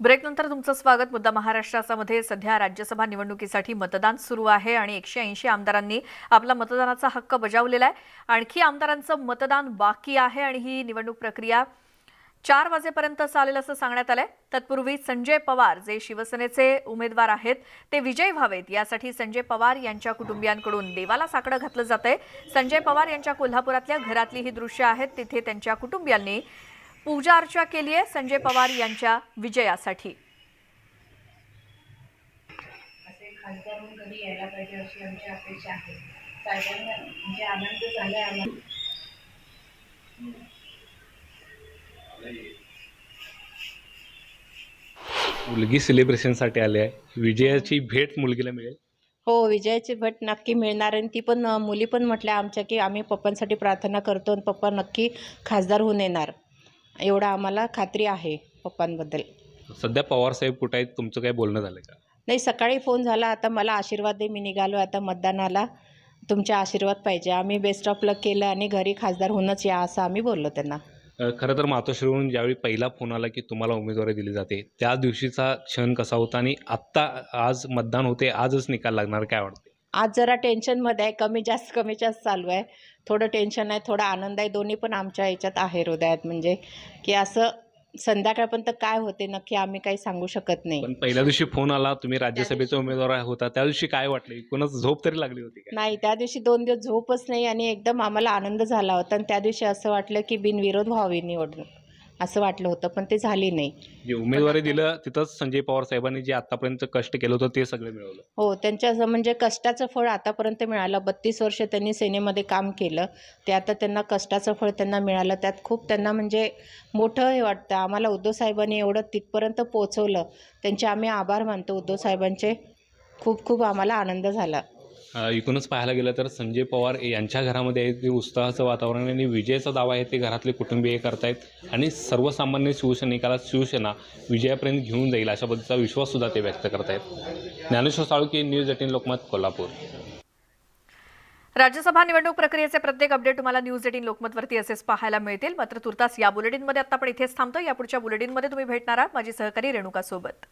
ब्रेकनंतर तुमचं स्वागत. मुद्दा महाराष्ट्रामध्ये सध्या राज्यसभा निवडणुकीसाठी मतदान सुरू आहे आणि एकशे ऐंशी आमदारांनी आपला मतदानाचा हक्क बजावलेला आहे. आणखी आमदारांचं मतदान बाकी आहे आणि ही निवडणूक प्रक्रिया चार वाजेपर्यंत चालेल असं सांगण्यात आलंय. तत्पूर्वी संजय पवार जे शिवसेनेचे उमेदवार आहेत ते विजयी व्हावेत. यासाठी संजय पवार यांच्या कुटुंबियांकडून देवाला साकडं घातलं जात आहे संजय पवार यांच्या कोल्हापुरातल्या घरातली ही दृश्य आहेत. तिथे त्यांच्या कुटुंबियांनी पूजा अर्चा केली आहे संजय पवार यांच्या विजयासाठी. असे खासदार म्हणून कधी यायला पाहिजे अशी आमची अपेक्षा आहे. साहेबांना आनंद झालाय आम्हाला मुलगी सेलिब्रेशनसाठी आली आहे. विजयाची भेट मुलगीला मिळेल. हो विजयाची भेट नक्की मिळणार आणि ती पण मुली पण म्हटल्या आमच्या की आम्ही पप्पांसाठी प्रार्थना करतो आणि पप्पा नक्की खासदार होऊन येणार. एवढं आम्हाला खात्री आहे पप्पांबद्दल. सध्या पवार साहेब कुठं आहेत? तुमचं काय बोलणं झालं का? नाही सकाळी फोन झाला. आता मला आशीर्वाद दे मी निघालो आता मतदानाला तुमचे आशीर्वाद पाहिजे. आम्ही बेस्ट ऑफ लक केलं आणि घरी खासदार होऊनच या असं आम्ही बोललो त्यांना. अ, खरं तर मातोश्रीवरून ज्यावेळी पहिला फोन आला की तुम्हाला उमेदवारी दिली जाते त्या दिवशीचा क्षण कसा होता आणि आत्ता आज मतदान होते आजच निकाल लागणार काय वाटते? आज जरा टेन्शनमध्ये आहे कमी जास्त कमी जास्त चालू आहे. थोडं टेन्शन आहे थोडा आनंद आहे. दोन्ही पण आमच्या याच्यात आहे हृदयात. म्हणजे की असं संध्याकाळपर्यंत काय होते नक्की आम्ही काही सांगू शकत नाही. पण पहिल्या दिवशी फोन आला तुम्ही राज्यसभेचा उमेदवार होता त्या दिवशी काय वाटले? कोणाच झोप तरी लागली होती काय नाही त्या दिवशी दोन दिवस झोपच नाही आणि एकदम आम्हाला आनंद झाला होता. आणि त्या दिवशी असं वाटलं की बिनविरोध व्हावी निवडणूक. असं वाटलं होतं पण ते झाली नाही. जे उमेदवारी दिलं तिथंच संजय पवार साहेबांनी जे आतापर्यंत कष्ट केलं होतं ते सगळं मिळवलं. हो त्यांच्या असं म्हणजे कष्टाचं फळ आतापर्यंत मिळालं. बत्तीस वर्ष त्यांनी सेनेमध्ये काम केलं. ते आता त्यांना कष्टाचं फळ त्यांना मिळालं. त्यात खूप त्यांना म्हणजे मोठं हे वाटतं. आम्हाला उद्धव साहेबांनी एवढं तिथपर्यंत पोहोचवलं. त्यांचे आम्ही आभार मानतो उद्धव साहेबांचे. खूप खूप आम्हाला आनंद झाला. एकूणच पाहायला गेलं तर संजय पवार यांच्या घरामध्ये आहे. ते उत्साहाचं वातावरण आणि विजयाचा दावा आहे ते घरातले कुटुंबीय करतायत. आणि सर्वसामान्य शिवसैनिकाला शिवसेना विजयापर्यंत घेऊन जाईल अशा पद्धतीचा विश्वाससुद्धा ते व्यक्त करतायत. Dnyaneshwar Salunke news eighteen Lokmat Kolhapur. Rajya Sabha निवडणूक प्रक्रियेचे प्रत्येक अपडेट तुम्हाला न्यूज एटीन लोकमतवरती असेच पाहायला मिळतील. मात्र तुर्तास या बुलेटिनमध्ये आता आपण इथेच थांबतो या पुढच्या बुलेटिनमध्ये तुम्ही भेटणार आहात. माझी सहकारी रेणुका सोबत.